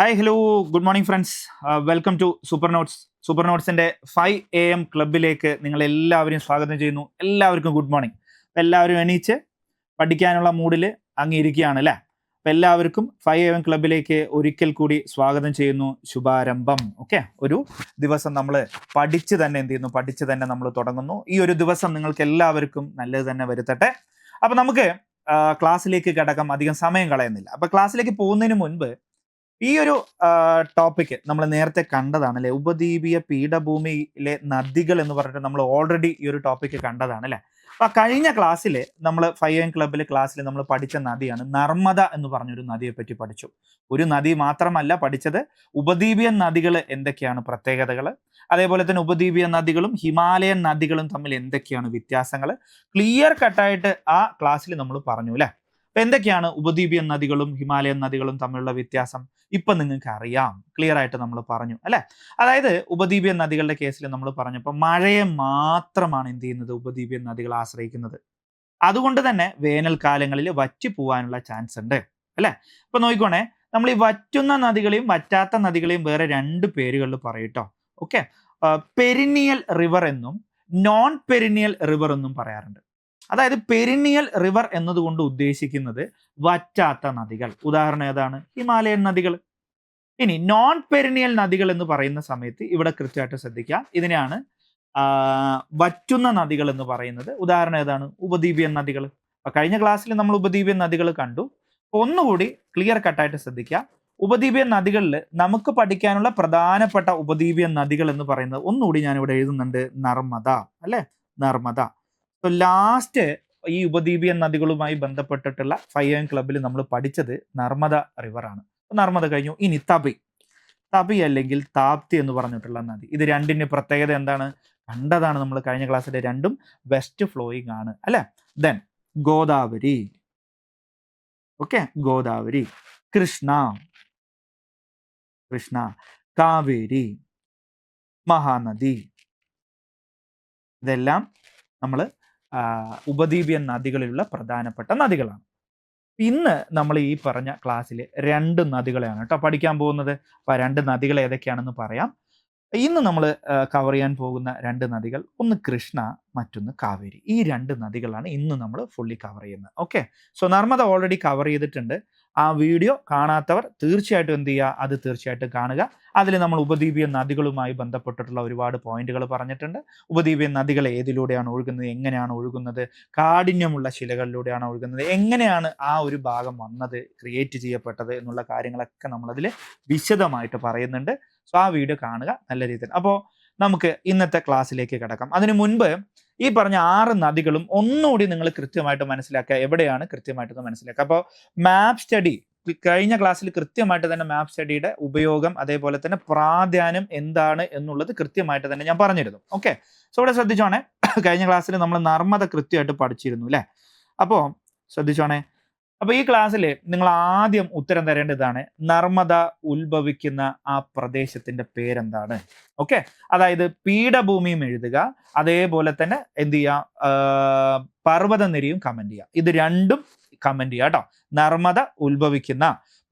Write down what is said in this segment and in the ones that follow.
Hi hello good morning friends welcome to super notes super നോട്ട്സിന്റെ five A M ക്ലബിലേക്ക് നിങ്ങൾ എല്ലാവരെയും സ്വാഗതം ചെയ്യുന്നു. എല്ലാവർക്കും ഗുഡ് മോർണിംഗ് എല്ലാവരും എണീച്ച് പഠിക്കാനുള്ള മൂഡിൽ അങ്ങിരിക്കുകയാണ് അല്ലേ? അപ്പം എല്ലാവർക്കും ഫൈവ് എ എം ക്ലബിലേക്ക് ഒരിക്കൽ കൂടി സ്വാഗതം ചെയ്യുന്നു. ശുഭാരംഭം. ഓക്കെ ഒരു ദിവസം നമ്മൾ പഠിച്ച് തന്നെ എന്ത് ചെയ്യുന്നു? പഠിച്ച് തന്നെ നമ്മൾ തുടങ്ങുന്നു. ഈ ഒരു ദിവസം നിങ്ങൾക്ക് എല്ലാവർക്കും നല്ലത് തന്നെ വരുത്തട്ടെ. അപ്പം നമുക്ക് ക്ലാസ്സിലേക്ക് കിടക്കാം. അധികം സമയം കളയുന്നില്ല. അപ്പം ക്ലാസ്സിലേക്ക് പോകുന്നതിന് മുൻപ് ഈ ഒരു ടോപ്പിക് നമ്മൾ നേരത്തെ കണ്ടതാണ് അല്ലെ ഉപദ്വീപീയ പീഠഭൂമിയിലെ നദികൾ എന്ന് പറഞ്ഞിട്ട് നമ്മൾ ഓൾറെഡി ഈ ഒരു ടോപ്പിക് കണ്ടതാണ് അല്ലെ അപ്പൊ കഴിഞ്ഞ ക്ലാസ്സിൽ നമ്മൾ ഫൈവ് എം ക്ലബിൽ ക്ലാസ്സിൽ നമ്മൾ പഠിച്ച നദിയാണ് നർമ്മദ എന്ന് പറഞ്ഞൊരു നദിയെ പറ്റി പഠിച്ചു. ഒരു നദി മാത്രമല്ല പഠിച്ചത് ഉപദ്വീപിയൻ നദികൾ എന്തൊക്കെയാണ് പ്രത്യേകതകൾ അതേപോലെ തന്നെ ഉപദ്വീപിയ നദികളും ഹിമാലയൻ നദികളും തമ്മിൽ എന്തൊക്കെയാണ് വ്യത്യാസങ്ങൾ ക്ലിയർ കട്ടായിട്ട് ആ ക്ലാസ്സിൽ നമ്മൾ പറഞ്ഞു അല്ലെ? അപ്പൊ എന്തൊക്കെയാണ് ഉപദ്വീപിയൻ നദികളും ഹിമാലയൻ നദികളും തമ്മിലുള്ള വ്യത്യാസം? ഇപ്പൊ നിങ്ങൾക്ക് അറിയാം. ക്ലിയർ ആയിട്ട് നമ്മൾ പറഞ്ഞു അല്ലെ? അതായത് ഉപദ്വീപിയൻ നദികളുടെ കേസിൽ നമ്മൾ പറഞ്ഞപ്പോൾ മഴയെ മാത്രമാണ് എന്ത് ചെയ്യുന്നത്? ഉപദ്വീപിയൻ നദികൾ ആശ്രയിക്കുന്നത്. അതുകൊണ്ട് തന്നെ വേനൽക്കാലങ്ങളിൽ വറ്റി പോവാനുള്ള ചാൻസ് ഉണ്ട് അല്ലെ? ഇപ്പൊ നോക്കിക്കോണേ നമ്മൾ ഈ വറ്റുന്ന നദികളെയും വറ്റാത്ത നദികളെയും വേറെ രണ്ട് പേരുകളിൽ പറയട്ടോ ഓക്കെ? പെരിനിയൽ റിവർ എന്നും നോൺ പെരിനിയൽ റിവർ എന്നും പറയാറുണ്ട്. അതായത് പെരിനിയൽ റിവർ എന്നതുകൊണ്ട് ഉദ്ദേശിക്കുന്നത് വറ്റാത്ത നദികൾ. ഉദാഹരണം ഏതാണ്? ഹിമാലയൻ നദികൾ. ഇനി നോൺ പെരിനിയൽ നദികൾ എന്ന് പറയുന്ന സമയത്ത് ഇവിടെ കൃത്യമായിട്ട് ശ്രദ്ധിക്കാം. ഇതിനെയാണ് വറ്റുന്ന നദികൾ എന്ന് പറയുന്നത്. ഉദാഹരണം ഏതാണ്? ഉപദ്വീപിയൻ നദികൾ. കഴിഞ്ഞ ക്ലാസ്സിൽ നമ്മൾ ഉപദ്വീപിയൻ നദികൾ കണ്ടു. ഒന്നുകൂടി ക്ലിയർ കട്ടായിട്ട് ശ്രദ്ധിക്കാം. ഉപദ്വീപിയൻ നദികളിൽ നമുക്ക് പഠിക്കാനുള്ള പ്രധാനപ്പെട്ട ഉപദ്വീപിയൻ നദികൾ എന്ന് പറയുന്നത് ഒന്നുകൂടി ഞാൻ ഇവിടെ എഴുതുന്നുണ്ട്. നർമ്മദ. അല്ലെ? നർമ്മദ. സോ ലാസ്റ്റ് ഈ ഉപദ്വീപിയൻ നദികളുമായി ബന്ധപ്പെട്ടിട്ടുള്ള ഫൈവ് എം ക്ലബിൽ നമ്മൾ പഠിച്ചത് നർമ്മദ അപ്പൊ നർമ്മദ കഴിഞ്ഞു. ഇനി തപി. തപി അല്ലെങ്കിൽ താപ്തി എന്ന് പറഞ്ഞിട്ടുള്ള നദി. ഇത് രണ്ടിന്റെ പ്രത്യേകത എന്താണ്? കണ്ടതാണ് നമ്മൾ കഴിഞ്ഞ ക്ലാസ്സിലെ രണ്ടും. വെസ്റ്റ് ഫ്ലോയിങ് ആണ്. അല്ലെ? ദെൻ ഗോദാവരി. ഓക്കെ ഗോദാവരി. കൃഷ്ണ. കൃഷ്ണ. കാവേരി. മഹാനദി. ഇതെല്ലാം നമ്മൾ ഉപദ്വീപിയൻ നദികളിലുള്ള പ്രധാനപ്പെട്ട നദികളാണ്. ഇന്ന് നമ്മൾ ഈ പറഞ്ഞ ക്ലാസ്സിൽ രണ്ട് നദികളെയാണ് കേട്ടോ പഠിക്കാൻ പോകുന്നത്. അപ്പോൾ രണ്ട് നദികൾ ഏതൊക്കെയാണെന്ന് പറയാം. ഇന്ന് നമ്മൾ കവർ ചെയ്യാൻ പോകുന്ന രണ്ട് നദികൾ ഒന്ന് കൃഷ്ണ മറ്റൊന്ന് കാവേരി. ഈ രണ്ട് നദികളാണ് ഇന്ന് നമ്മൾ ഫുള്ളി കവർ ചെയ്യുന്നത്. Okay so Narmada already cover ചെയ്തിട്ടുണ്ട്. ആ വീഡിയോ കാണാത്തവർ തീർച്ചയായിട്ടും എന്ത് ചെയ്യുക? അത് തീർച്ചയായിട്ടും കാണുക. അതിൽ നമ്മൾ ഉപദ്വീപിയ നദികളുമായി ബന്ധപ്പെട്ടിട്ടുള്ള ഒരുപാട് പോയിന്റുകൾ പറഞ്ഞിട്ടുണ്ട്. ഉപദ്വീപിയ നദികൾ ഏതിലൂടെയാണ് ഒഴുകുന്നത്? എങ്ങനെയാണ് ഒഴുകുന്നത്? കാഠിന്യമുള്ള ശിലകളിലൂടെയാണ് ഒഴുകുന്നത്. എങ്ങനെയാണ് ആ ഒരു ഭാഗം വന്നത്? ക്രിയേറ്റ് ചെയ്യപ്പെട്ടത്? എന്നുള്ള കാര്യങ്ങളൊക്കെ നമ്മളതിൽ വിശദമായിട്ട് പറയുന്നുണ്ട്. സോ ആ വീഡിയോ കാണുക. നല്ല രീതിയിൽ. അപ്പോൾ നമുക്ക് ഇന്നത്തെ ക്ലാസ്സിലേക്ക് കിടക്കാം. അതിനു മുൻപ് ഈ പറഞ്ഞ ആറ് നദികളും ഒന്നുകൂടി നിങ്ങൾ കൃത്യമായിട്ട് മനസ്സിലാക്കുക. എവിടെയാണ് കൃത്യമായിട്ട് മനസ്സിലാക്കുക. അപ്പോൾ മാപ്പ് സ്റ്റഡി കഴിഞ്ഞ ക്ലാസ്സിൽ കൃത്യമായിട്ട് തന്നെ മാപ്പ് സ്റ്റഡിയുടെ ഉപയോഗം അതേപോലെ തന്നെ പ്രാധാന്യം എന്താണ് എന്നുള്ളത് കൃത്യമായിട്ട് തന്നെ ഞാൻ പറഞ്ഞിരുന്നു. ഓക്കെ സോ ഇവിടെ ശ്രദ്ധിച്ചോണേ. കഴിഞ്ഞ ക്ലാസ്സിൽ നമ്മൾ നർമ്മദ കൃത്യമായിട്ട് പഠിച്ചിരുന്നു അല്ലേ? അപ്പോൾ ശ്രദ്ധിച്ചോണേ. അപ്പൊ ഈ ക്ലാസ്സിൽ നിങ്ങൾ ആദ്യം ഉത്തരം തരേണ്ടതാണ് നർമ്മദ ഉത്ഭവിക്കുന്ന ആ പ്രദേശത്തിന്റെ പേരെന്താണ്? ഓക്കെ അതായത് പീഠഭൂമിയും എഴുതുക. അതേപോലെ തന്നെ എന്ത് ചെയ്യുക പർവതനിരയും കമന്റ് ചെയ്യുക ഇത് രണ്ടും കമന്റ് ചെയ്യുക കേട്ടോ. നർമ്മദ ഉത്ഭവിക്കുന്ന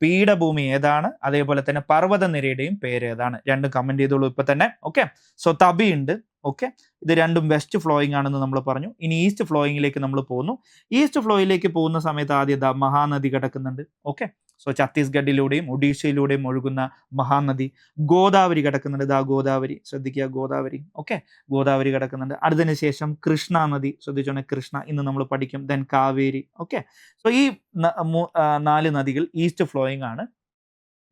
പീഠഭൂമി ഏതാണ്? അതേപോലെ തന്നെ പർവതനിരയുടെയും പേര് ഏതാണ്? രണ്ടും കമന്റ് ചെയ്തോളൂ ഇപ്പൊ തന്നെ. ഓക്കെ സോ തബി ഉണ്ട്. ഓക്കെ ഇത് രണ്ടും വെസ്റ്റ് ഫ്ലോയിങ് ആണെന്ന് നമ്മൾ പറഞ്ഞു. ഇനി ഈസ്റ്റ് ഫ്ലോയിങ്ങിലേക്ക് നമ്മൾ പോകുന്നു. ഈസ്റ്റ് ഫ്ലോയിലേക്ക് പോകുന്ന സമയത്ത് ആദ്യം മഹാനദി കിടക്കുന്നുണ്ട്. ഓക്കെ സോ ഛത്തീസ്ഗഡിലൂടെയും ഒഡീഷയിലൂടെയും ഒഴുകുന്ന മഹാനദി ഗോദാവരി കിടക്കുന്നുണ്ട്. ദാ ഗോദാവരി. ശ്രദ്ധിക്കുക ഗോദാവരി. ഓക്കെ ഗോദാവരി കിടക്കുന്നുണ്ട്. അതിന് ശേഷം കൃഷ്ണ നദി. ശ്രദ്ധിച്ചോണെ കൃഷ്ണ. ഇന്ന് നമ്മൾ പഠിക്കും. ദെൻ കാവേരി. ഓക്കെ സോ ഈ നാല് നദികൾ ഈസ്റ്റ് ഫ്ലോയിങ് ആണ്.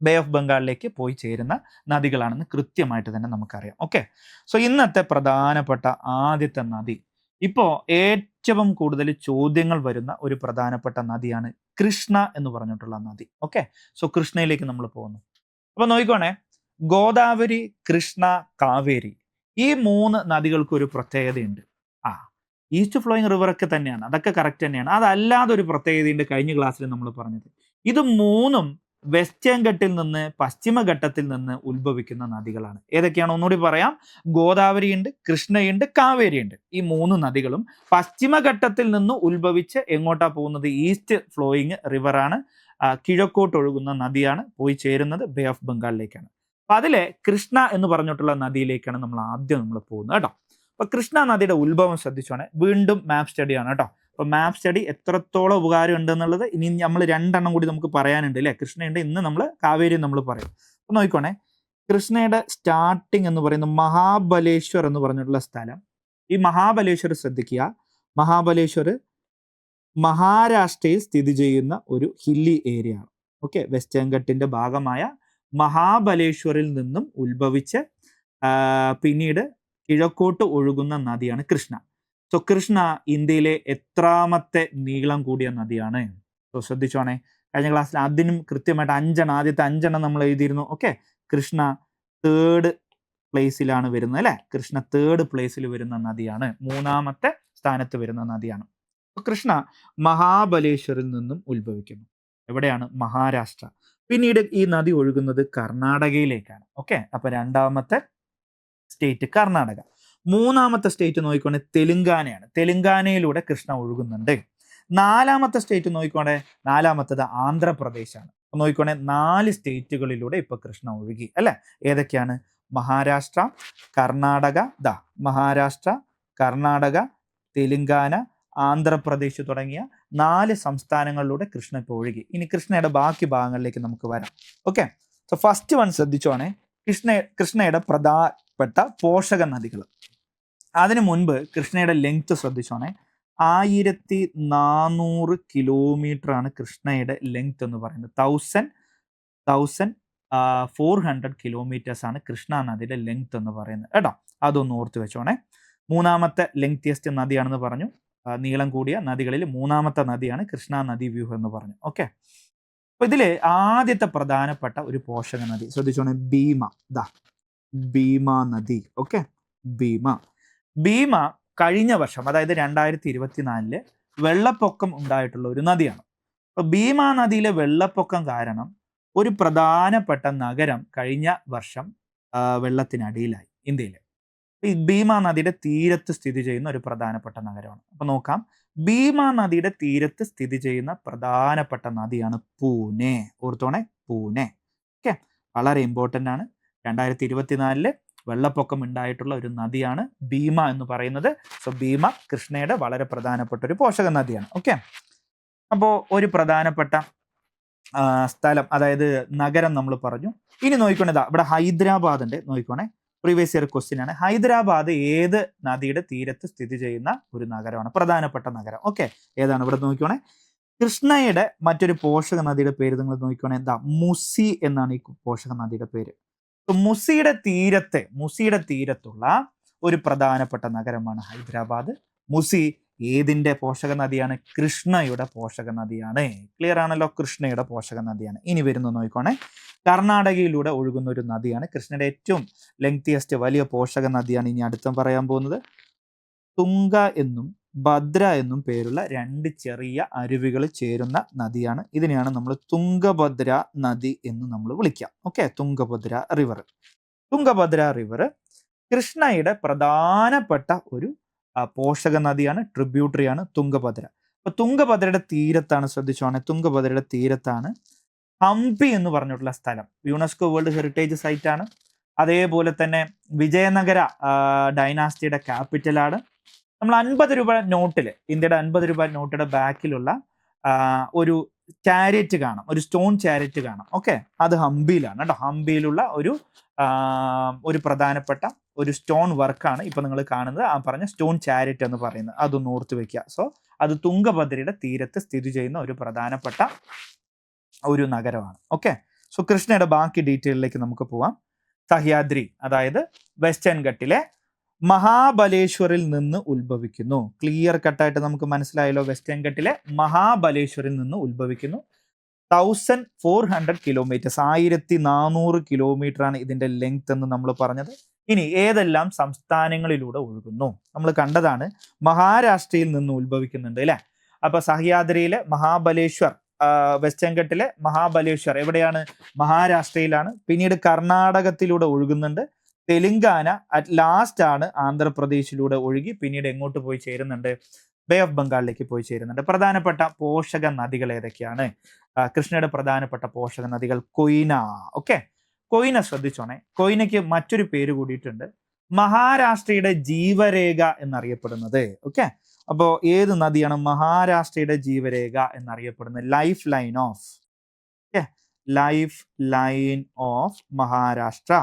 ബേ ഓഫ് ബംഗാളിലേക്ക് പോയി ചേരുന്ന നദികളാണെന്ന് കൃത്യമായിട്ട് തന്നെ നമുക്കറിയാം. ഓക്കെ സോ ഇന്നത്തെ പ്രധാനപ്പെട്ട ആദ്യത്തെ നദി. ഇപ്പോൾ ഏറ്റവും കൂടുതൽ ചോദ്യങ്ങൾ വരുന്ന ഒരു പ്രധാനപ്പെട്ട നദിയാണ് കൃഷ്ണ എന്ന് പറഞ്ഞിട്ടുള്ള നദി. ഓക്കെ സോ കൃഷ്ണയിലേക്ക് നമ്മൾ പോകുന്നു. അപ്പൊ നോക്കിക്കോണേ. ഗോദാവരി കൃഷ്ണ കാവേരി ഈ മൂന്ന് നദികൾക്ക് ഒരു പ്രത്യേകതയുണ്ട്. ആ ഈസ്റ്റ് ഫ്ലോയിങ് റിവർ ഒക്കെ തന്നെയാണ്. അതൊക്കെ കറക്റ്റ് തന്നെയാണ്. അതല്ലാതെ ഒരു പ്രത്യേകതയുണ്ട് കഴിഞ്ഞ ക്ലാസ്സിൽ നമ്മൾ പറഞ്ഞത്. ഇത് മൂന്നും വെസ്റ്റേൺ ഘട്ടിൽ നിന്ന് പശ്ചിമഘട്ടത്തിൽ നിന്ന് ഉത്ഭവിക്കുന്ന നദികളാണ്. ഏതൊക്കെയാണ്? ഒന്നുകൂടി പറയാം. ഗോദാവരിയുണ്ട് കൃഷ്ണയുണ്ട് കാവേരിയുണ്ട്. ഈ മൂന്ന് നദികളും പശ്ചിമഘട്ടത്തിൽ നിന്ന് ഉത്ഭവിച്ച് എങ്ങോട്ടാ പോകുന്നത്? ഈസ്റ്റ് ഫ്ലോയിങ് റിവറാണ് കിഴക്കോട്ട് ഒഴുകുന്ന നദിയാണ് പോയി ചേരുന്നത് ബേ ഓഫ് ബംഗാളിലേക്കാണ് അപ്പൊ അതിലെ കൃഷ്ണ എന്ന് പറഞ്ഞിട്ടുള്ള നദിയിലേക്കാണ് നമ്മൾ ആദ്യം നമ്മൾ പോകുന്നത് കേട്ടോ. അപ്പൊ കൃഷ്ണ നദിയുടെ ഉത്ഭവം ശ്രദ്ധിച്ചോണേ. വീണ്ടും മാപ്പ് സ്റ്റഡിയാണ് കേട്ടോ. അപ്പൊ മാപ്പ് സ്റ്റഡി എത്രത്തോളം ഉപകാരം ഉണ്ട് എന്നുള്ളത് ഇനി നമ്മൾ രണ്ടെണ്ണം കൂടി നമുക്ക് പറയാനുണ്ട് അല്ലേ? കൃഷ്ണയുണ്ട് ഇന്ന് നമ്മൾ കാവേരി നമ്മൾ പറയും. അപ്പൊ നോക്കിക്കോണേ. കൃഷ്ണയുടെ സ്റ്റാർട്ടിങ് എന്ന് പറയുന്ന മഹാബലേശ്വർ എന്ന് പറഞ്ഞിട്ടുള്ള സ്ഥലം. ഈ മഹാബലേശ്വർ ശ്രദ്ധിക്കുക. മഹാബലേശ്വർ മഹാരാഷ്ട്രയിൽ സ്ഥിതി ചെയ്യുന്ന ഒരു ഹില്ലി ഏരിയ ആണ്. ഓക്കെ വെസ്റ്റേൺ ഘട്ടിന്റെ ഭാഗമായ മഹാബലേശ്വറിൽ നിന്നും ഉത്ഭവിച്ച് പിന്നീട് കിഴക്കോട്ട് ഒഴുകുന്ന നദിയാണ് കൃഷ്ണ. സോ കൃഷ്ണ ഇന്ത്യയിലെ എത്രാമത്തെ നീളം കൂടിയ നദിയാണ്. സോ ശ്രദ്ധിച്ചോണേ. കഴിഞ്ഞ ക്ലാസ്സിൽ അതിനും കൃത്യമായിട്ട് അഞ്ചെണ്ണം ആദ്യത്തെ അഞ്ചെണ്ണം നമ്മൾ എഴുതിയിരുന്നു. ഓക്കെ കൃഷ്ണ തേർഡ് പ്ലേസിലാണ് വരുന്നത് അല്ലെ? കൃഷ്ണ തേർഡ് പ്ലേസിൽ വരുന്ന നദിയാണ്. മൂന്നാമത്തെ സ്ഥാനത്ത് വരുന്ന നദിയാണ്. കൃഷ്ണ മഹാബലേശ്വറിൽ നിന്നും ഉത്ഭവിക്കുന്നു. എവിടെയാണ്? മഹാരാഷ്ട്ര. പിന്നീട് ഈ നദി ഒഴുകുന്നത് കർണാടകയിലേക്കാണ്. ഓക്കെ അപ്പൊ രണ്ടാമത്തെ സ്റ്റേറ്റ് കർണാടക. മൂന്നാമത്തെ സ്റ്റേറ്റ് നോക്കിക്കോണേ തെലുങ്കാനയാണ്. തെലുങ്കാനയിലൂടെ കൃഷ്ണ ഒഴുകുന്നുണ്ട്. നാലാമത്തെ സ്റ്റേറ്റ് നോക്കിക്കോണേ നാലാമത്തത് ആന്ധ്രാപ്രദേശാണ്. നോക്കിക്കോണേ നാല് സ്റ്റേറ്റുകളിലൂടെ ഇപ്പൊ കൃഷ്ണ ഒഴുകി അല്ലെ? ഏതൊക്കെയാണ്? മഹാരാഷ്ട്ര കർണാടക ദ മഹാരാഷ്ട്ര കർണാടക തെലുങ്കാന ആന്ധ്രാപ്രദേശ് തുടങ്ങിയ നാല് സംസ്ഥാനങ്ങളിലൂടെ കൃഷ്ണ ഇപ്പോൾ ഒഴുകി. ഇനി കൃഷ്ണയുടെ ബാക്കി ഭാഗങ്ങളിലേക്ക് നമുക്ക് വരാം. ഓക്കെ സോ ഫസ്റ്റ് വൺ ശ്രദ്ധിച്ചോണേ. കൃഷ്ണ കൃഷ്ണയുടെ പ്രധാനപ്പെട്ട പോഷക നദികൾ അതിനു മുൻപ് കൃഷ്ണയുടെ ലെങ്ത് ശ്രദ്ധിച്ചോണേ. ആയിരത്തി നാനൂറ് കിലോമീറ്റർ ആണ് കൃഷ്ണയുടെ ലെങ്ത് എന്ന് പറയുന്നത്. Thousand thousand four hundred kilometres ആണ് കൃഷ്ണ നദിയുടെ ലെങ്ത് എന്ന് പറയുന്നത്. കേട്ടോ? അതൊന്ന് ഓർത്ത് വെച്ചോണേ. മൂന്നാമത്തെ ലെങ്തിയസ്റ്റ് നദിയാണെന്ന് പറഞ്ഞു. നീളം കൂടിയ നദികളിൽ മൂന്നാമത്തെ നദിയാണ് കൃഷ്ണ നദി വ്യൂഹം എന്ന് പറഞ്ഞു. ഓക്കെ? അപ്പൊ ഇതിൽ ആദ്യത്തെ പ്രധാനപ്പെട്ട ഒരു പോഷക നദി ശ്രദ്ധിച്ചോണേ. ഭീമ. ദാ. ഭീമ നദി ഓക്കെ? ഭീമ. ഭീമ കഴിഞ്ഞ വർഷം അതായത് രണ്ടായിരത്തി ഇരുപത്തിനാലിൽ വെള്ളപ്പൊക്കം ഉണ്ടായിട്ടുള്ള ഒരു നദിയാണ്. അപ്പൊ ഭീമ നദിയിലെ വെള്ളപ്പൊക്കം കാരണം ഒരു പ്രധാനപ്പെട്ട നഗരം കഴിഞ്ഞ വർഷം വെള്ളത്തിനടിയിലായി ഇന്ത്യയിൽ ഈ ഭീമ നദിയുടെ തീരത്ത് സ്ഥിതി ചെയ്യുന്ന ഒരു പ്രധാനപ്പെട്ട നഗരമാണ്. അപ്പൊ നോക്കാം. ഭീമ നദിയുടെ തീരത്ത് സ്ഥിതി ചെയ്യുന്ന പ്രധാനപ്പെട്ട നദിയാണ് പൂനെ. ഓർത്തോണേ? പൂനെ. ഓക്കെ. വളരെ ഇമ്പോർട്ടന്റ് ആണ്. രണ്ടായിരത്തി ഇരുപത്തിനാലിൽ വെള്ളപ്പൊക്കം ഉണ്ടായിട്ടുള്ള ഒരു നദിയാണ് ഭീമ എന്ന് പറയുന്നത്. സോ ഭീമ കൃഷ്ണയുടെ വളരെ പ്രധാനപ്പെട്ട ഒരു പോഷക നദിയാണ്. ഓക്കെ അപ്പോൾ ഒരു പ്രധാനപ്പെട്ട സ്ഥലം അതായത് നഗരം നമ്മൾ പറഞ്ഞു. ഇനി നോക്കിക്കോണേ ഇവിടെ ഹൈദരാബാദ് ഉണ്ട്. നോക്കിക്കോണേ പ്രീവിയസ് ഇയർ ക്വസ്റ്റ്യൻ ആണ്. ഹൈദരാബാദ് ഏത് നദിയുടെ തീരത്ത് സ്ഥിതി ചെയ്യുന്ന ഒരു നഗരമാണ്? പ്രധാനപ്പെട്ട നഗരം. ഓക്കെ ഏതാണ് ഇവിടെ നോക്കിക്കോണേ? കൃഷ്ണയുടെ മറ്റൊരു പോഷക നദിയുടെ പേര് നിങ്ങൾ നോക്കിക്കോണേ എന്താ മുസി എന്നാണ് ഈ പോഷക നദിയുടെ പേര്. മുസിയുടെ തീരത്തെ മുസിയുടെ തീരത്തുള്ള ഒരു പ്രധാനപ്പെട്ട നഗരമാണ് ഹൈദരാബാദ്. മുസി ഏതിന്റെ പോഷക നദിയാണ്? കൃഷ്ണയുടെ പോഷക നദിയാണ്. ക്ലിയർ ആണല്ലോ? കൃഷ്ണയുടെ പോഷക നദിയാണ്. ഇനി വരുന്നു നോക്കിക്കോണേ. കർണാടകയിലൂടെ ഒഴുകുന്ന ഒരു നദിയാണ് കൃഷ്ണയുടെ ഏറ്റവും ലെങ്തിയസ്റ്റ് വലിയ പോഷക നദിയാണ്. ഇനി അടുത്തും പറയാൻ പോകുന്നത് തുങ്ക എന്നും ഭദ്ര എന്നും പേരുള്ള രണ്ട് ചെറിയ അരുവികൾ ചേരുന്ന നദിയാണ്. ഇതിനെയാണ് നമ്മൾ തുംഗഭദ്ര നദി എന്ന് നമ്മൾ വിളിക്കാം. Okay Tungabhadra river Tungabhadra river കൃഷ്ണയുടെ പ്രധാനപ്പെട്ട ഒരു പോഷക നദിയാണ് ട്രിബ്യൂട്ടറിയാണ് തുംഗഭദ്ര. അപ്പൊ തുംഗഭദ്രയുടെ തീരത്താണ് ശ്രദ്ധിച്ചോണെ തുംഗഭദ്രയുടെ തീരത്താണ് ഹംപി എന്ന് പറഞ്ഞിട്ടുള്ള സ്ഥലം. യുനെസ്കോ വേൾഡ് ഹെറിറ്റേജ് സൈറ്റ് ആണ്. അതേപോലെ തന്നെ വിജയനഗര ഡൈനാസ്റ്റിയുടെ ക്യാപിറ്റലാണ് നമ്മൾ അൻപത് രൂപ നോട്ടിൽ ഇന്ത്യയുടെ അൻപത് രൂപ നോട്ടിയുടെ ബാക്കിലുള്ള ഒരു ചാരറ്റ് കാണാം ഒരു സ്റ്റോൺ ചാരറ്റ് കാണാം. ഓക്കെ അത് ഹംപിയിലാണ് കേട്ടോ ഹംപിയിലുള്ള ഒരു ഒരു പ്രധാനപ്പെട്ട ഒരു സ്റ്റോൺ വർക്കാണ് ഇപ്പൊ നിങ്ങൾ കാണുന്നത്. ആ പറഞ്ഞ സ്റ്റോൺ ചാരറ്റ് എന്ന് പറയുന്നത്. അതൊന്ന് ഓർത്ത് വെക്കുക സോ അത് തുങ്കഭദ്രയുടെ തീരത്ത് സ്ഥിതി ചെയ്യുന്ന ഒരു പ്രധാനപ്പെട്ട ഒരു നഗരമാണ്. ഓക്കെ സോ കൃഷ്ണയുടെ ബാക്കി ഡീറ്റെയിലേക്ക് നമുക്ക് പോവാം. സഹ്യാദ്രി അതായത് വെസ്റ്റേൺ ഘട്ടിലെ മഹാബലേശ്വറിൽ നിന്ന് ഉത്ഭവിക്കുന്നു. ക്ലിയർ കട്ടായിട്ട് നമുക്ക് മനസ്സിലായല്ലോ വെസ്റ്റേൺ ഘട്ടിലെ മഹാബലേശ്വറിൽ നിന്ന് ഉത്ഭവിക്കുന്നു. തൗസൻഡ് ഫോർ ഹൺഡ്രഡ് കിലോമീറ്റേഴ്സ് ആയിരത്തി നാനൂറ് കിലോമീറ്റർ ആണ് ഇതിന്റെ ലെങ്ത് എന്ന് നമ്മൾ പറഞ്ഞത്. ഇനി ഏതെല്ലാം സംസ്ഥാനങ്ങളിലൂടെ ഒഴുകുന്നു? നമ്മൾ കണ്ടതാണ് മഹാരാഷ്ട്രയിൽ നിന്ന് ഉത്ഭവിക്കുന്നുണ്ട് അല്ലെ? അപ്പൊ സഹ്യാദ്രിയിലെ മഹാബലേശ്വർ വെസ്റ്റേൺ ഘട്ടിലെ മഹാബലേശ്വർ എവിടെയാണ്? മഹാരാഷ്ട്രയിലാണ്. പിന്നീട് കർണാടകത്തിലൂടെ ഒഴുകുന്നുണ്ട്. തെലുങ്കാന അറ്റ് ലാസ്റ്റ് ആണ് ആന്ധ്രാപ്രദേശിലൂടെ ഒഴുകി പിന്നീട് എങ്ങോട്ട് പോയി ചേരുന്നുണ്ട്? ബേ ഓഫ് ബംഗാളിലേക്ക് പോയി ചേരുന്നുണ്ട്. പ്രധാനപ്പെട്ട പോഷക നദികൾ ഏതൊക്കെയാണ്? കൃഷ്ണയുടെ പ്രധാനപ്പെട്ട പോഷക നദികൾ കൊയ്ന. ഓക്കെ കൊയ്ന ശ്രദ്ധിച്ചോണേ. കൊയ്നയ്ക്ക് മറ്റൊരു പേര് കൂടിയിട്ടുണ്ട്. മഹാരാഷ്ട്രയുടെ ജീവരേഖ എന്നറിയപ്പെടുന്നത്. ഓക്കെ അപ്പോ ഏത് നദിയാണ് മഹാരാഷ്ട്രയുടെ ജീവരേഖ എന്നറിയപ്പെടുന്നത്? Life line of okay life line of Maharashtra.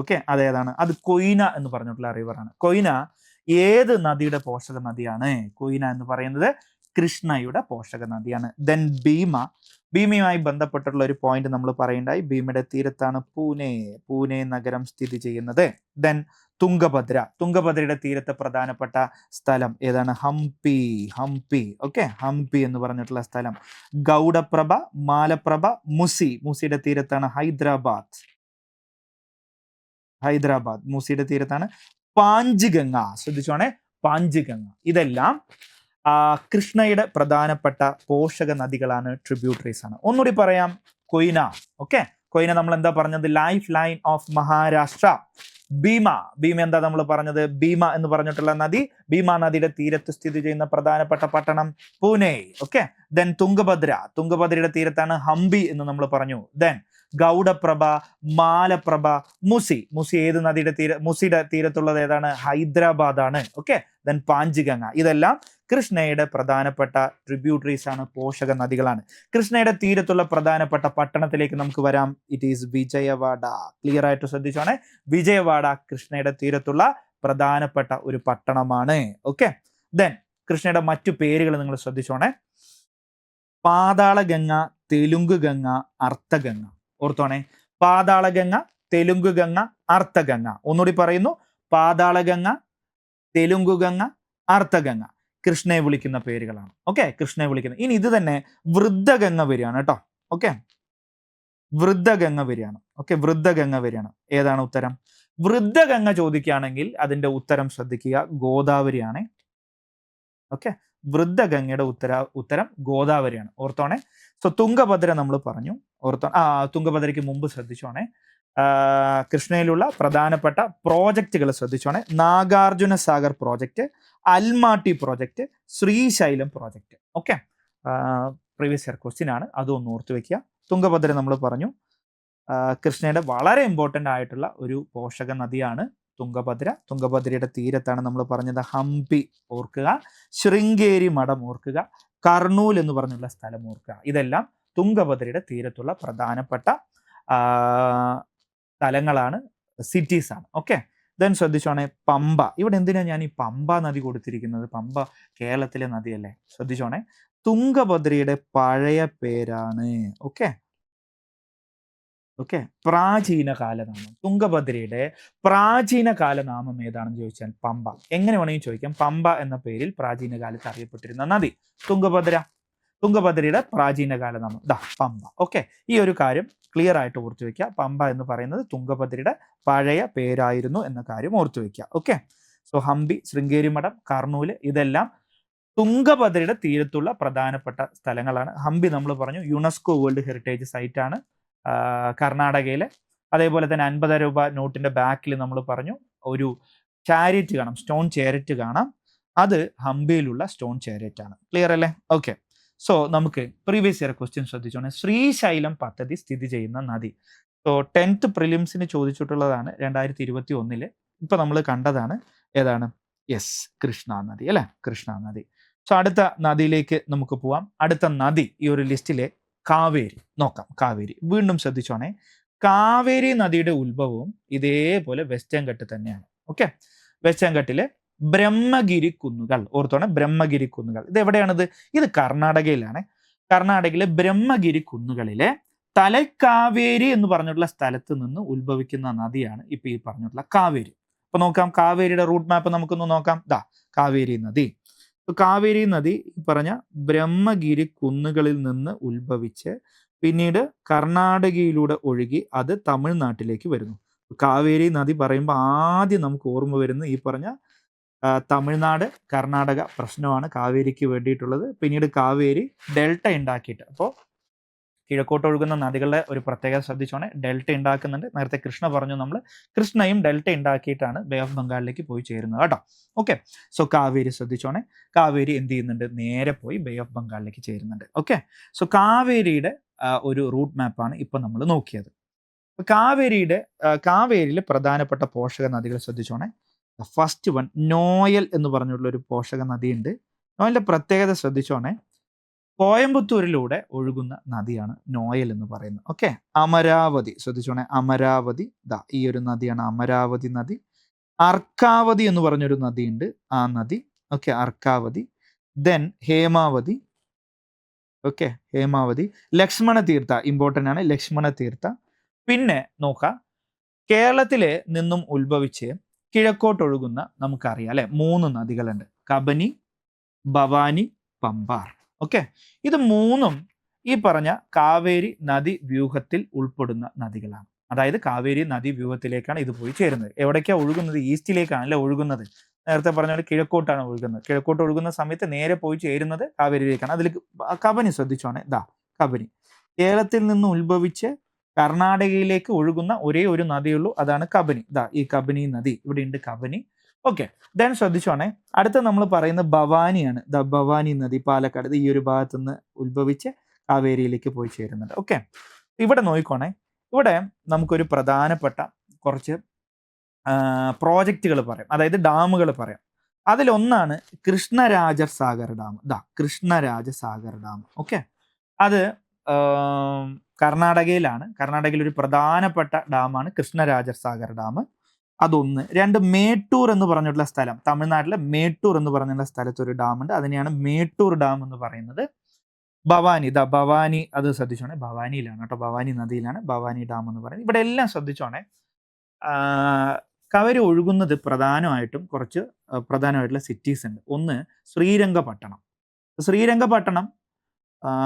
Okay? അതേതാണ് അത് കൊയ്ന എന്ന് പറഞ്ഞിട്ടുള്ള റിവറാണ്. കൊയ്ന ഏത് നദിയുടെ പോഷക നദിയാണ്? കൊയ്ന എന്ന് പറയുന്നത് കൃഷ്ണയുടെ പോഷക നദിയാണ്. ദെൻ ഭീമ. ഭീമയുമായി ബന്ധപ്പെട്ടുള്ള ഒരു പോയിന്റ് നമ്മൾ പറയണ്ടായി ഭീമയുടെ തീരത്താണ് പൂനെ. പൂനെ നഗരം സ്ഥിതി ചെയ്യുന്നത്. ദെൻ തുംഗഭദ്ര. തുംഗഭദ്രയുടെ തീരത്ത് പ്രധാനപ്പെട്ട സ്ഥലം ഏതാണ്? ഹംപി. ഹംപി. ഓക്കെ? ഹംപി എന്ന് പറഞ്ഞിട്ടുള്ള സ്ഥലം. ഗൗഡപ്രഭ മാലപ്രഭ മുസി. മുസിയുടെ തീരത്താണ് ഹൈദരാബാദ്. ഹൈദരാബാദ് മൂസിയുടെ തീരത്താണ്. പാഞ്ചുഗംഗ ശ്രദ്ധിച്ചോണേ. പാഞ്ചുഗംഗ. ഇതെല്ലാം കൃഷ്ണയുടെ പ്രധാനപ്പെട്ട പോഷക നദികളാണ് ട്രിബ്യൂട്ടറീസ് ആണ്. ഒന്നുകൂടി പറയാം കൊയ്ന. ഓക്കെ? കൊയ്ന നമ്മൾ എന്താ പറഞ്ഞത്? Life line of Maharashtra. Bhima. Bhima എന്താ നമ്മൾ പറഞ്ഞത്? ഭീമ എന്ന് പറഞ്ഞിട്ടുള്ള നദി. ഭീമ നദിയുടെ തീരത്ത് സ്ഥിതി ചെയ്യുന്ന പ്രധാനപ്പെട്ട പട്ടണം പൂനെ. ഓക്കെ? ദെൻ തുംഗഭദ്ര. തുംഗഭദ്രയുടെ തീരത്താണ് ഹംപി എന്ന് നമ്മൾ പറഞ്ഞു. ദെൻ ഗൗഡപ്രഭ മാലപ്രഭ മുസി. മുസി ഏത് നദിയുടെ തീര മുസിയുടെ തീരത്തുള്ളത് ഏതാണ്? ഹൈദരാബാദ് ആണ് ഓക്കെ ദെൻ പാഞ്ചിഗംഗ. ഇതെല്ലാം കൃഷ്ണയുടെ പ്രധാനപ്പെട്ട ട്രിബ്യൂട്ടറീസ് ആണ് പോഷക നദികളാണ്. കൃഷ്ണയുടെ തീരത്തുള്ള പ്രധാനപ്പെട്ട പട്ടണത്തിലേക്ക് നമുക്ക് വരാം. It is Vijayawada. ക്ലിയർ ആയിട്ട് ശ്രദ്ധിച്ചോണേ. വിജയവാഡ കൃഷ്ണയുടെ തീരത്തുള്ള പ്രധാനപ്പെട്ട ഒരു പട്ടണമാണ്. ഓക്കെ ദെൻ കൃഷ്ണയുടെ മറ്റു പേരുകൾ നിങ്ങൾ ശ്രദ്ധിച്ചോണേ. പാതാളഗംഗ തെലുങ്ക് ഗംഗ അർത്ഥഗംഗ. ഓർത്തോണേ. പാതാളഗംഗ തെലുങ്ക് ഗംഗ അർത്ഥഗംഗ ഒന്നുകൂടി പറയുന്നു. പാതാളഗംഗ തെലുങ്ക് ഗംഗ അർത്ഥഗംഗ കൃഷ്ണയെ വിളിക്കുന്ന പേരുകളാണ്. ഓക്കെ? കൃഷ്ണയെ വിളിക്കുന്ന. ഇനി ഇത് തന്നെ വൃദ്ധഗംഗ വരികയാണ് കേട്ടോ. ഓക്കെ? വൃദ്ധഗംഗ വരികയാണ്. ഓക്കെ? വൃദ്ധഗംഗ വരികയാണ്. ഏതാണ് ഉത്തരം? വൃദ്ധഗംഗ ചോദിക്കുകയാണെങ്കിൽ അതിന്റെ ഉത്തരം ശ്രദ്ധിക്കുക. ഗോദാവരിയാണ്. ഓക്കെ? വൃദ്ധഗംഗയുടെ ഉത്തര ഉത്തരം ഗോദാവരിയാണ്. ഓർത്തോണെ? സോ തുംഗഭദ്ര നമ്മൾ പറഞ്ഞു. ഓർത്തോ ആ തുംഗഭദ്രയ്ക്ക് മുമ്പ് ശ്രദ്ധിച്ചോണേ. കൃഷ്ണയിലുള്ള പ്രധാനപ്പെട്ട പ്രോജക്റ്റുകൾ ശ്രദ്ധിച്ചോണേ. Nagarjuna Sagar project Almatti project Srisailam project. Okay? Previous year question ആണ്. അതൊന്ന് ഓർത്തു വെക്കുക. തുംഗഭദ്ര നമ്മൾ പറഞ്ഞു. കൃഷ്ണയുടെ വളരെ ഇമ്പോർട്ടന്റ് ആയിട്ടുള്ള ഒരു പോഷക നദിയാണ് തുംഗഭദ്ര തുംഗഭദ്രയുടെ തീരത്താണ് നമ്മൾ പറഞ്ഞത് ഹംപി ഓർക്കുക. ശൃംഗേരി മഠം ഓർക്കുക. കർണൂൽ എന്ന് പറഞ്ഞുള്ള സ്ഥലം ഓർക്കുക. ഇതെല്ലാം തുംഗഭദ്രയുടെ തീരത്തുള്ള പ്രധാനപ്പെട്ട സ്ഥലങ്ങളാണ് സിറ്റീസ് ആണ്. ഓക്കെ ദെൻ ശ്രദ്ധിച്ചോണേ പമ്പ. ഇവിടെ എന്തിനാ ഞാൻ ഈ പമ്പ നദി കൊടുത്തിരിക്കുന്നത്? പമ്പ കേരളത്തിലെ നദിയല്ലേ? ശ്രദ്ധിച്ചോണേ തുംഗഭദ്രയുടെ പഴയ പേരാണ്. Okay okay. പ്രാചീന കാലനാമം തുംഗഭദ്രയുടെ പ്രാചീന കാലനാമം ഏതാണെന്ന് ചോദിച്ചാൽ പമ്പ. എങ്ങനെ വേണമെങ്കിൽ ചോദിക്കാം. പമ്പ എന്ന പേരിൽ പ്രാചീന കാലത്ത് അറിയപ്പെട്ടിരുന്ന നദി. തുംഗഭദ്ര. തുംഗഭദ്രയുടെ പ്രാചീന കാലനാമം ദാ പമ്പ. ഓക്കെ. ഈ ഒരു കാര്യം ക്ലിയർ ആയിട്ട് ഓർത്തു വയ്ക്കുക പമ്പ എന്ന് പറയുന്നത് തുംഗഭദ്രയുടെ പഴയ പേരായിരുന്നു എന്ന കാര്യം ഓർത്തു വയ്ക്കുക ഓക്കെ. സോ ഹംപി ശൃംഗേരി മഠം കർണൂൽ ഇതെല്ലാം തുംഗഭദ്രയുടെ തീരത്തുള്ള പ്രധാനപ്പെട്ട സ്ഥലങ്ങളാണ്. ഹംപി നമ്മൾ പറഞ്ഞു യുനെസ്കോ വേൾഡ് ഹെറിറ്റേജ് സൈറ്റ് ആണ് ആ, കർണാടകയിലെ. അതേപോലെ തന്നെ അൻപത് രൂപ നോട്ടിന്റെ ബാക്കിൽ നമ്മൾ പറഞ്ഞു ഒരു ചാരിറ്റ് കാണാം സ്റ്റോൺ ചാരിറ്റ് കാണാം. അത് ഹംപിയിലുള്ള സ്റ്റോൺ ചാരിറ്റ് ആണ്. ക്ലിയർ അല്ലേ? ഓക്കെ സോ നമുക്ക് പ്രീവിയസ് ഇയർ ക്വസ്റ്റ്യൻ ശ്രദ്ധിച്ചോണേ. ശ്രീശൈലം പദ്ധതി സ്ഥിതി ചെയ്യുന്ന നദി. സോ ടെൻത്ത് പ്രിലിംസിന് ചോദിച്ചിട്ടുള്ളതാണ് രണ്ടായിരത്തി ഇരുപത്തി ഒന്നിൽ ഇപ്പൊ നമ്മൾ കണ്ടതാണ് ഏതാണ്? യെസ് കൃഷ്ണ നദി അല്ലെ? കൃഷ്ണ നദി. സോ അടുത്ത നദിയിലേക്ക് നമുക്ക് പോവാം. അടുത്ത നദി ഈ ഒരു ലിസ്റ്റിലെ കാവേരി. നോക്കാം. കാവേരി. വീണ്ടും ശ്രദ്ധിച്ചോണേ. കാവേരി നദിയുടെ ഉത്ഭവവും ഇതേപോലെ വെസ്റ്റേൺ ഘട്ട് തന്നെയാണ്. ഓക്കെ? വെസ്റ്റേൺ ഘട്ടിലെ ബ്രഹ്മഗിരി കുന്നുകൾ. ഓർത്തോണേ? ബ്രഹ്മഗിരി കുന്നുകൾ. ഇത് എവിടെയാണിത്? ഇത് കർണാടകയിലാണ്. കർണാടകയിലെ ബ്രഹ്മഗിരി കുന്നുകളിലെ തലക്കാവേരി എന്ന് പറഞ്ഞിട്ടുള്ള സ്ഥലത്ത് നിന്ന് ഉത്ഭവിക്കുന്ന നദിയാണ് ഇപ്പൊ ഈ പറഞ്ഞിട്ടുള്ള കാവേരി. അപ്പൊ നോക്കാം. കാവേരിയുടെ റൂട്ട് മാപ്പ് നമുക്കൊന്ന് നോക്കാം. ദാ കാവേരി നദി. കാവേരി നദി പറഞ്ഞ ബ്രഹ്മഗിരി കുന്നുകളിൽ നിന്ന് ഉത്ഭവിച്ച് പിന്നീട് കർണാടകയിലൂടെ ഒഴുകി അത് തമിഴ്നാട്ടിലേക്ക് വരുന്നു. കാവേരി നദി പറയുമ്പോൾ ആദ്യം നമുക്ക് ഓർമ്മ വരുന്നത് ഈ പറഞ്ഞ തമിഴ്നാട് കർണാടക പ്രശ്നമാണ് കാവേരിക്ക് വേണ്ടിയിട്ടുള്ളത്. പിന്നീട് കാവേരി ഡെൽറ്റ ഉണ്ടാക്കിയിട്ട്. അപ്പോൾ കിഴക്കോട്ട് ഒഴുകുന്ന നദികളുടെ ഒരു പ്രത്യേകത ശ്രദ്ധിച്ചോണെ. ഡെൽറ്റ ഉണ്ടാക്കുന്നുണ്ട് നേരത്തെ കൃഷ്ണ പറഞ്ഞു നമ്മൾ കൃഷ്ണയും ഡെൽറ്റ ഉണ്ടാക്കിയിട്ടാണ് ബേ ഓഫ് ബംഗാളിലേക്ക് പോയി ചേരുന്നത് കേട്ടോ. ഓക്കെ സോ കാവേരി ശ്രദ്ധിച്ചോണെ. കാവേരി എന്ത് ചെയ്യുന്നുണ്ട്? നേരെ പോയി ബേ ഓഫ് ബംഗാളിലേക്ക് ചേരുന്നുണ്ട്. ഓക്കെ സോ കാവേരിയുടെ ഒരു റൂട്ട് മാപ്പാണ് ഇപ്പൊ നമ്മൾ നോക്കിയത്. കാവേരിയുടെ കാവേരിയിലെ പ്രധാനപ്പെട്ട പോഷക നദികൾ ശ്രദ്ധിച്ചോണെ. ഫസ്റ്റ് വൺ നോയൽ എന്ന് പറഞ്ഞിട്ടുള്ള ഒരു പോഷക നദിയുണ്ട്. നോയലിന്റെ പ്രത്യേകത ശ്രദ്ധിച്ചോണെ. കോയമ്പത്തൂരിലൂടെ ഒഴുകുന്ന നദിയാണ് നോയൽ എന്ന് പറയുന്നത്. ഓക്കെ അമരാവതി. ശ്രദ്ധിച്ചോണേ. അമരാവതി. ദാ ഈ ഒരു നദിയാണ് അമരാവതി നദി. അർക്കാവതി എന്ന് പറഞ്ഞൊരു നദിയുണ്ട്. ആ നദി. Okay Arkavathi. Then Hemavathi. Okay Hemavathi. Lakshmana Tirtha important ആണ്. ലക്ഷ്മണ തീർത്ഥ പിന്നെ നോക്കാം. കേരളത്തിലെ നിന്നും ഉത്ഭവിച്ച് കിഴക്കോട്ട് ഒഴുകുന്ന നമുക്കറിയാം അല്ലെ? മൂന്ന് നദികളുണ്ട്. കബനി ഭവാനി പമ്പാർ. ഓക്കെ. ഇത് മൂന്നും ഈ പറഞ്ഞ കാവേരി നദി വ്യൂഹത്തിൽ ഉൾപ്പെടുന്ന നദികളാണ്. അതായത് കാവേരി നദി വ്യൂഹത്തിലേക്കാണ് ഇത് പോയി ചേരുന്നത്. എവിടേക്കാണ് ഒഴുകുന്നത്? ഈസ്റ്റിലേക്കാണ് അല്ലെ ഒഴുകുന്നത്? നേരത്തെ പറഞ്ഞ പോലെ കിഴക്കോട്ടാണ് ഒഴുകുന്നത്. കിഴക്കോട്ട് ഒഴുകുന്ന സമയത്ത് നേരെ പോയി ചേരുന്നത് കാവേരിയിലേക്കാണ്. അതിൽ കബനി ശ്രദ്ധിച്ചോണേ. ദാ കബനി. കേരളത്തിൽ നിന്ന് ഉത്ഭവിച്ച് കർണാടകയിലേക്ക് ഒഴുകുന്ന ഒരേ ഒരു നദിയുള്ളൂ. അതാണ് കബനി. ദാ ഈ കബനി നദി. ഇവിടെ ഉണ്ട് കബനി. Okay then ശ്രദ്ധിച്ചോണേ. അടുത്ത നമ്മൾ പറയുന്ന ഭവാനിയാണ്. ദ ഭവാനി നദി പാലക്കാട് ഈ ഒരു ഭാഗത്ത് നിന്ന് ഉത്ഭവിച്ച് കാവേരിയിലേക്ക് പോയി ചേരുന്നുണ്ട് ഓക്കെ ഇവിടെ നോക്കിക്കോണേ. ഇവിടെ നമുക്കൊരു പ്രധാനപ്പെട്ട കുറച്ച് പ്രോജക്റ്റുകൾ പറയാം. അതായത് ഡാമുകൾ പറയാം. അതിലൊന്നാണ് കൃഷ്ണരാജ സാഗർ ഡാം ദാ കൃഷ്ണരാജ സാഗർ ഡാം ഓക്കെ അത് കർണാടകയിലാണ്. കർണാടകയിൽ ഒരു പ്രധാനപ്പെട്ട ഡാമാണ് കൃഷ്ണരാജ സാഗർ ഡാം അതൊന്ന്. രണ്ട് മേട്ടൂർ എന്ന് പറഞ്ഞിട്ടുള്ള സ്ഥലം. തമിഴ്നാട്ടിലെ മേട്ടൂർ എന്ന് പറഞ്ഞിട്ടുള്ള സ്ഥലത്ത് ഒരു ഡാം ഉണ്ട്. അതിനെയാണ് മേട്ടൂർ ഡാം എന്ന് പറയുന്നത്. ഭവാനി ദ ഭവാനി അത് ശ്രദ്ധിച്ചോണേ. ഭവാനിയിലാണ് കേട്ടോ. ഭവാനി നദിയിലാണ് ഭവാനി ഡാം എന്ന് പറയുന്നത്. ഇവിടെ എല്ലാം ശ്രദ്ധിച്ചോണേ. കവരി ഒഴുകുന്നത് പ്രധാനമായിട്ടും കുറച്ച് പ്രധാനമായിട്ടുള്ള സിറ്റീസ് ഉണ്ട്. ഒന്ന് ശ്രീരംഗപട്ടണം. ശ്രീരംഗപട്ടണം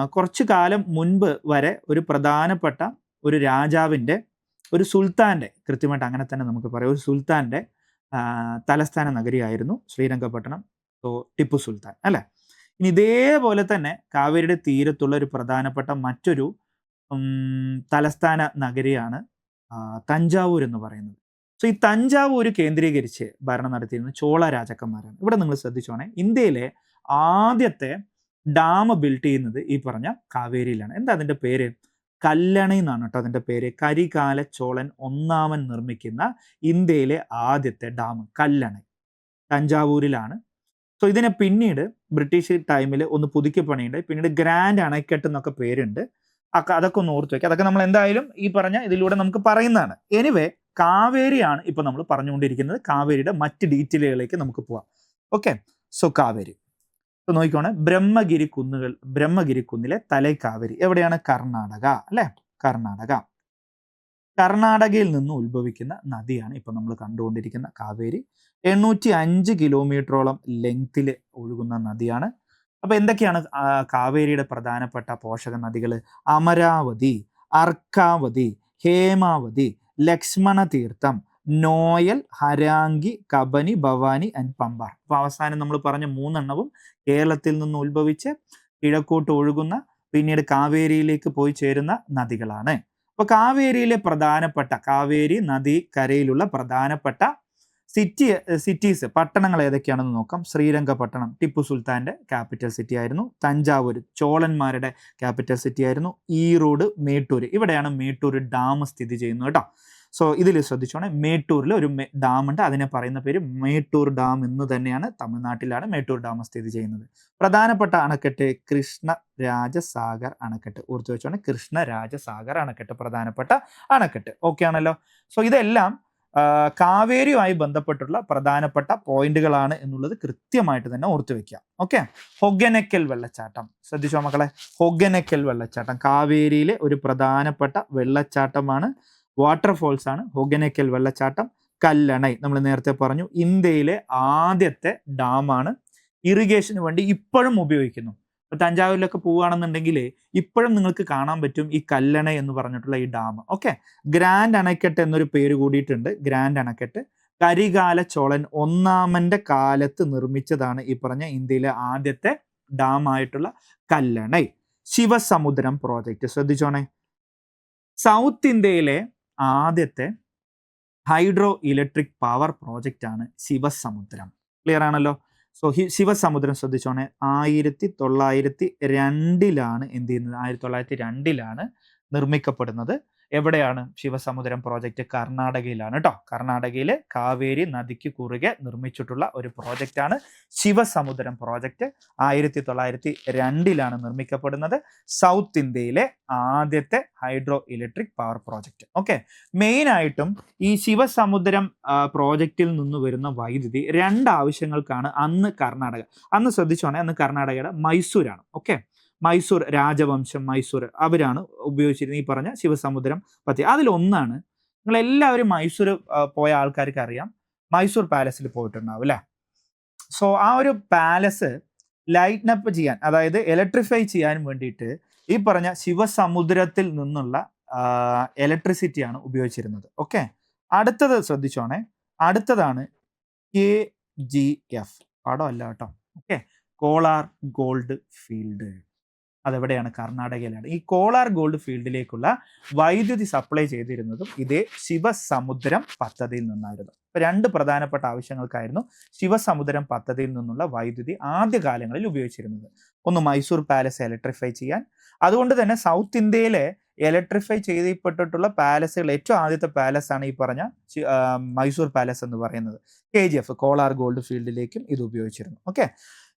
കുറച്ചു കാലം മുൻപ് വരെ ഒരു പ്രധാനപ്പെട്ട ഒരു രാജാവിന്റെ ഒരു സുൽത്താന്റെ കൃത്യമായിട്ട് അങ്ങനെ തന്നെ നമുക്ക് പറയാം. ഒരു സുൽത്താന്റെ തലസ്ഥാന നഗരിയായിരുന്നു ശ്രീരംഗപട്ടണം സോ ടിപ്പു സുൽത്താൻ അല്ലേ? ഇനി ഇതേപോലെ തന്നെ കാവേരിയുടെ തീരത്തുള്ള ഒരു പ്രധാനപ്പെട്ട മറ്റൊരു തലസ്ഥാന നഗരിയാണ് തഞ്ചാവൂർ എന്ന് പറയുന്നത്. സോ ഈ തഞ്ചാവൂർ കേന്ദ്രീകരിച്ച് ഭരണം നടത്തിയിരുന്ന ചോള രാജാക്കന്മാരാണ്. ഇവിടെ നിങ്ങൾ ശ്രദ്ധിച്ചോണേ ഇന്ത്യയിലെ ആദ്യത്തെ ഡാം ബിൽഡ് ചെയ്യുന്നത് ഈ പറഞ്ഞ കാവേരിയിലാണ്. എന്താ അതിന്റെ പേര്? കല്ലണை എന്നാണ് കേട്ടോ അതിന്റെ പേര്. കരികാല ചോളൻ ഒന്നാമൻ നിർമ്മിക്കുന്ന ഇന്ത്യയിലെ ആദ്യത്തെ ഡാം കല്ലണി. തഞ്ചാവൂരിലാണ്. സോ ഇതിനെ പിന്നീട് ബ്രിട്ടീഷ് ടൈമിൽ ഒന്ന് പുതുക്കി പണിയുണ്ട് പിന്നീട് ഗ്രാൻഡ് അണക്കെട്ട് എന്നൊക്കെ പേരുണ്ട്. അതൊക്കെ ഒന്ന് ഓർത്ത് വയ്ക്കുക അതൊക്കെ നമ്മൾ എന്തായാലും ഈ പറഞ്ഞ ഇതിലൂടെ നമുക്ക് പറയുന്നതാണ്. എനിവേ കാവേരിയാണ് ഇപ്പൊ നമ്മൾ പറഞ്ഞുകൊണ്ടിരിക്കുന്നത്. കാവേരിയുടെ മറ്റ് ഡീറ്റെയിലുകളിലേക്ക് നമുക്ക് പോവാം. Okay so Kaveri. സോ നോക്കിക്കോണേ. ബ്രഹ്മഗിരി കുന്നുകൾ ബ്രഹ്മഗിരി കുന്നിലെ തലൈക്കാവരി. എവിടെയാണ്? കർണാടക അല്ലെ? കർണാടക. കർണാടകയിൽ നിന്ന് ഉത്ഭവിക്കുന്ന നദിയാണ് ഇപ്പൊ നമ്മൾ കണ്ടുകൊണ്ടിരിക്കുന്ന കാവേരി. എണ്ണൂറ്റി അഞ്ച് കിലോമീറ്ററോളം ലെങ്തിൽ ഒഴുകുന്ന നദിയാണ്. അപ്പൊ എന്തൊക്കെയാണ് കാവേരിയുടെ പ്രധാനപ്പെട്ട പോഷക നദികൾ? അമരാവതി അർക്കാവതി ഹേമാവതി ലക്ഷ്മണ തീർത്ഥം നോയൽ ഹരാങ്കി കബനി ഭവാനി ആൻഡ് പമ്പാർ. അപ്പൊ അവസാനം നമ്മൾ പറഞ്ഞ മൂന്നെണ്ണവും കേരളത്തിൽ നിന്ന് ഉത്ഭവിച്ച് കിഴക്കോട്ട് ഒഴുകുന്ന പിന്നീട് കാവേരിയിലേക്ക് പോയി ചേരുന്ന നദികളാണ്. അപ്പൊ കാവേരിയിലെ പ്രധാനപ്പെട്ട കാവേരി നദി കരയിലുള്ള പ്രധാനപ്പെട്ട സിറ്റി സിറ്റീസ് പട്ടണങ്ങൾ ഏതൊക്കെയാണെന്ന് നോക്കാം. ശ്രീരംഗപട്ടണം ടിപ്പു സുൽത്താന്റെ ക്യാപിറ്റൽ സിറ്റി ആയിരുന്നു. തഞ്ചാവൂർ ചോളന്മാരുടെ ക്യാപിറ്റൽ സിറ്റി ആയിരുന്നു. ഈറോഡ് മേട്ടൂർ ഇവിടെയാണ് മേട്ടൂർ ഡാം സ്ഥിതി ചെയ്യുന്നത് കേട്ടോ. സോ ഇതിൽ ശ്രദ്ധിച്ചോണേ മേട്ടൂരിൽ ഒരു ഡാം ഉണ്ട് അതിനെ പറയുന്ന പേര് മേട്ടൂർ ഡാം എന്ന് തന്നെയാണ് തമിഴ്നാട്ടിലാണ് മേട്ടൂർ ഡാം സ്ഥിതി ചെയ്യുന്നത്. പ്രധാനപ്പെട്ട അണക്കെട്ട് കൃഷ്ണരാജസാഗർ അണക്കെട്ട്. ഓർത്തു വെച്ചോണേ കൃഷ്ണരാജസാഗർ അണക്കെട്ട് പ്രധാനപ്പെട്ട അണക്കെട്ട്. ഓക്കെ ആണല്ലോ? സോ ഇതെല്ലാം കാവേരിയുമായി ബന്ധപ്പെട്ടുള്ള പ്രധാനപ്പെട്ട പോയിന്റുകളാണ് എന്നുള്ളത് കൃത്യമായിട്ട് തന്നെ ഓർത്തു വെക്കുക ഓക്കെ ഹൊഗനക്കൽ വെള്ളച്ചാട്ടം. ശ്രദ്ധിച്ചോ മക്കളെ? ഹൊഗനക്കൽ വെള്ളച്ചാട്ടം. കാവേരിയിലെ ഒരു പ്രധാനപ്പെട്ട വെള്ളച്ചാട്ടമാണ് വാട്ടർഫോൾസ് ആണ് ഹൊഗനക്കൽ വെള്ളച്ചാട്ടം കല്ലണൈ നമ്മൾ നേരത്തെ പറഞ്ഞു. ഇന്ത്യയിലെ ആദ്യത്തെ ഡാമാണ്. ഇറിഗേഷന് വേണ്ടി ഇപ്പോഴും ഉപയോഗിക്കുന്നു. ഇപ്പൊ തഞ്ചാവൂരിലൊക്കെ പോവുകയാണെന്നുണ്ടെങ്കിൽ ഇപ്പോഴും നിങ്ങൾക്ക് കാണാൻ പറ്റും ഈ കല്ലണ എന്ന് പറഞ്ഞിട്ടുള്ള ഈ ഡാം. ഓക്കെ? ഗ്രാൻഡ് അണക്കെട്ട് എന്നൊരു പേര് കൂടിയിട്ടുണ്ട്. ഗ്രാൻഡ് അണക്കെട്ട്. കരികാല ചോളൻ ഒന്നാമന്റെ കാലത്ത് നിർമ്മിച്ചതാണ് ഈ പറഞ്ഞ ഇന്ത്യയിലെ ആദ്യത്തെ ഡാം ആയിട്ടുള്ള കല്ലണൈ. ശിവസമുദ്രം പ്രോജക്റ്റ്. ശ്രദ്ധിച്ചോണേ. സൗത്ത് ഇന്ത്യയിലെ ആദ്യത്തെ ഹൈഡ്രോ ഇലക്ട്രിക് പവർ പ്രോജക്റ്റ് ആണ് ശിവസമുദ്രം. ക്ലിയർ ആണല്ലോ? സോ ഹി ശിവസമുദ്രം ശ്രദ്ധിച്ചോണേ. ആയിരത്തി തൊള്ളായിരത്തി രണ്ടിലാണ് എന്ത് ചെയ്യുന്നത്? ആയിരത്തി തൊള്ളായിരത്തി രണ്ടിലാണ് നിർമ്മിക്കപ്പെടുന്നത്. എവിടെയാണ് ശിവസമുദ്രം പ്രോജക്റ്റ് കർണാടകയിലാണ് കേട്ടോ കർണാടകയിലെ കാവേരി നദിക്ക് കുറുകെ നിർമ്മിച്ചിട്ടുള്ള ഒരു പ്രോജക്റ്റാണ് ശിവസമുദ്രം പ്രോജക്റ്റ് ആയിരത്തി തൊള്ളായിരത്തി രണ്ടിലാണ് നിർമ്മിക്കപ്പെടുന്നത് സൗത്ത് ഇന്ത്യയിലെ ആദ്യത്തെ hydro electric power project okay. Main ആയിട്ടും ഈ ശിവസമുദ്രം പ്രോജക്റ്റിൽ നിന്ന് വരുന്ന വൈദ്യുതി രണ്ട് ആവശ്യങ്ങൾക്കാണ് അന്ന് കർണാടക. അന്ന് ശ്രദ്ധിച്ചോണേ അന്ന് കർണാടകയുടെ മൈസൂരാണ്. ഓക്കെ. മൈസൂർ രാജവംശം മൈസൂർ അവരാണ് ഉപയോഗിച്ചിരുന്നത് ഈ പറഞ്ഞ ശിവസമുദ്രം പദ്ധതി. അതിലൊന്നാണ് നിങ്ങൾ എല്ലാവരും മൈസൂർ പോയ ആൾക്കാർക്ക് അറിയാം മൈസൂർ പാലസിൽ പോയിട്ടുണ്ടാവും അല്ലേ? സോ ആ ഒരു പാലസ് ലൈറ്റ്നപ്പ് ചെയ്യാൻ അതായത് ഇലക്ട്രിഫൈ ചെയ്യാൻ വേണ്ടിയിട്ട് ഈ പറഞ്ഞ ശിവസമുദ്രത്തിൽ നിന്നുള്ള ഇലക്ട്രിസിറ്റിയാണ് ഉപയോഗിച്ചിരുന്നത്. ഓക്കെ അടുത്തത് ശ്രദ്ധിച്ചോണേ. അടുത്തതാണ് കെ ജി എഫ്. പാടമല്ല കേട്ടോ. Okay Kolar gold field. അതെവിടെയാണ്? കർണാടകയിലാണ്. ഈ കോളാർ ഗോൾഡ് ഫീൽഡിലേക്കുള്ള വൈദ്യുതി സപ്ലൈ ചെയ്തിരുന്നതും ഇതേ ശിവസമുദ്രം പദ്ധതിയിൽ നിന്നായിരുന്നു. രണ്ട് പ്രധാനപ്പെട്ട ആവശ്യങ്ങൾക്കായിരുന്നു ശിവസമുദ്രം പദ്ധതിയിൽ നിന്നുള്ള വൈദ്യുതി ആദ്യകാലങ്ങളിൽ ഉപയോഗിച്ചിരുന്നത്. ഒന്ന് മൈസൂർ പാലസ് ഇലക്ട്രിഫൈ ചെയ്യാൻ. അതുകൊണ്ട് തന്നെ സൗത്ത് ഇന്ത്യയിലെ ഇലക്ട്രിഫൈ ചെയ്യപ്പെട്ടിട്ടുള്ള പാലസുകൾ ഏറ്റവും ആദ്യത്തെ പാലസ് ആണ് ഈ പറഞ്ഞ മൈസൂർ പാലസ് എന്ന് പറയുന്നത്. K G F Kolar gold ഫീൽഡിലേക്കും ഇത് ഉപയോഗിച്ചിരുന്നു. ഓക്കെ?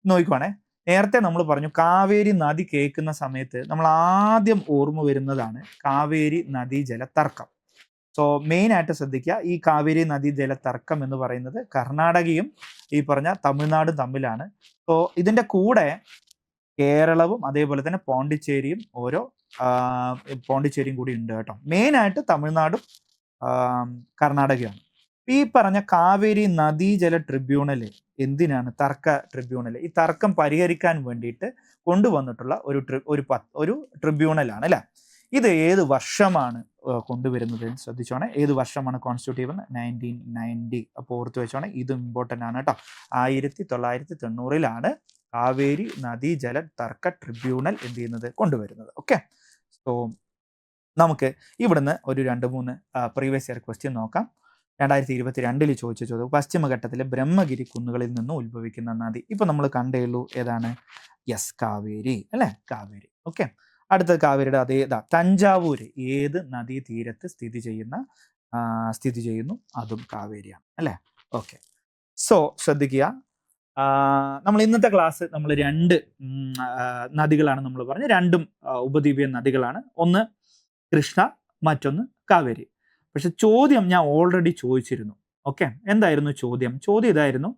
നോക്കിക്കോണേ. നേരത്തെ നമ്മൾ പറഞ്ഞു കാവേരി നദി കേൾക്കുന്ന സമയത്ത് നമ്മൾ ആദ്യം ഓർമ്മ വരുന്നതാണ് കാവേരി നദി ജലതർക്കം. സോ മെയിൻ ആയിട്ട് ശ്രദ്ധിക്കുക ഈ കാവേരി നദി ജലതർക്കം എന്ന് പറയുന്നത് കർണാടകയും ഈ പറഞ്ഞ തമിഴ്നാടും തമ്മിലാണ്. സോ ഇതിന്റെ കൂടെ കേരളവും അതേപോലെ തന്നെ പോണ്ടിച്ചേരിയും ഓരോ പോണ്ടിച്ചേരിയും കൂടി ഉണ്ട് കേട്ടോ. മെയിനായിട്ട് തമിഴ്നാടും കർണാടകയാണ്. ഈ പറഞ്ഞ കാവേരി നദീജല ട്രിബ്യൂണൽ എന്തിനാണ് തർക്ക ട്രിബ്യൂണൽ ഈ തർക്കം പരിഹരിക്കാൻ വേണ്ടിയിട്ട് കൊണ്ടുവന്നിട്ടുള്ള ഒരു ട്രി ഒരു ഒരു ട്രിബ്യൂണലാണ് അല്ലേ? ഇത് ഏത് വർഷമാണ് കൊണ്ടുവരുന്നത്? ശ്രദ്ധിച്ചോണേ. ഏത് വർഷമാണ് കോൺസ്റ്റിറ്റ്യൂട്ടീവ് നയന്റീൻ നയന്റി അപ്പോൾ ഓർത്ത് വെച്ചോണേ. ഇത് ഇമ്പോർട്ടന്റ് ആണ് കേട്ടോ. ആയിരത്തി തൊള്ളായിരത്തി തൊണ്ണൂറിലാണ് കാവേരി നദീജല തർക്ക ട്രിബ്യൂണൽ എന്ത് ചെയ്യുന്നത്? കൊണ്ടുവരുന്നത്. ഓക്കെ സോ നമുക്ക് ഇവിടുന്ന് ഒരു രണ്ട് മൂന്ന് പ്രീവിയസ് ഇയർ ക്വസ്റ്റ്യൻ നോക്കാം. രണ്ടായിരത്തി ഇരുപത്തി രണ്ടിൽ ചോദിച്ച ചോദ്യം പശ്ചിമഘട്ടത്തിലെ ബ്രഹ്മഗിരി കുന്നുകളിൽ നിന്ന് ഉത്ഭവിക്കുന്ന നദി. ഇപ്പൊ നമ്മൾ കണ്ടേയുള്ളൂ ഏതാണ്? യെസ് കാവേരി അല്ലേ? കാവേരി. ഓക്കെ. അടുത്ത കാവേരിയുടെ അതേ ഇതാ തഞ്ചാവൂര്. ഏത് നദീ തീരത്ത് സ്ഥിതി ചെയ്യുന്ന സ്ഥിതി ചെയ്യുന്നു? അതും കാവേരിയാണ് അല്ലേ? ഓക്കെ. സോ ശ്രദ്ധിക്കുക. നമ്മൾ ഇന്നത്തെ ക്ലാസ് നമ്മൾ രണ്ട് നദികളാണ് നമ്മൾ പറഞ്ഞത്. രണ്ടും ഉപദ്വീപിയ നദികളാണ്. ഒന്ന് കൃഷ്ണ മറ്റൊന്ന് കാവേരി. പക്ഷെ ചോദ്യം ഞാൻ ഓൾറെഡി ചോദിച്ചിരുന്നു. ഓക്കെ എന്തായിരുന്നു ചോദ്യം? ചോദ്യം ഇതായിരുന്നു.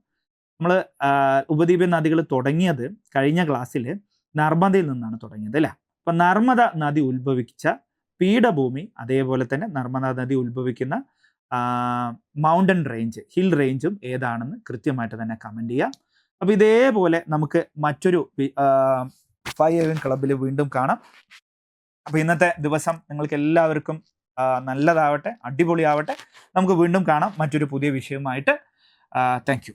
നമ്മൾ ഉപദ്വീപ നദികൾ തുടങ്ങിയത് കഴിഞ്ഞ ക്ലാസ്സിൽ നർമ്മദയിൽ നിന്നാണ് തുടങ്ങിയത് അല്ലേ? അപ്പൊ നർമ്മദ നദി ഉത്ഭവിച്ച പീഠഭൂമി അതേപോലെ തന്നെ നർമ്മദ നദി ഉത്ഭവിക്കുന്ന മൗണ്ടൻ റേഞ്ച് ഹിൽ റേഞ്ചും ഏതാണെന്ന് കൃത്യമായിട്ട് തന്നെ കമന്റ് ചെയ്യാം. അപ്പൊ ഇതേപോലെ നമുക്ക് മറ്റൊരു ഫൈവ് എവൻ ക്ലബിൽ വീണ്ടും കാണാം. അപ്പൊ ഇന്നത്തെ ദിവസം നിങ്ങൾക്ക് എല്ലാവർക്കും നല്ലതാവട്ടെ അടിപൊളിയാവട്ടെ. നമുക്ക് വീണ്ടും കാണാം. മറ്റൊരു പുതിയ വിഷയവുമായിട്ട്. Thank you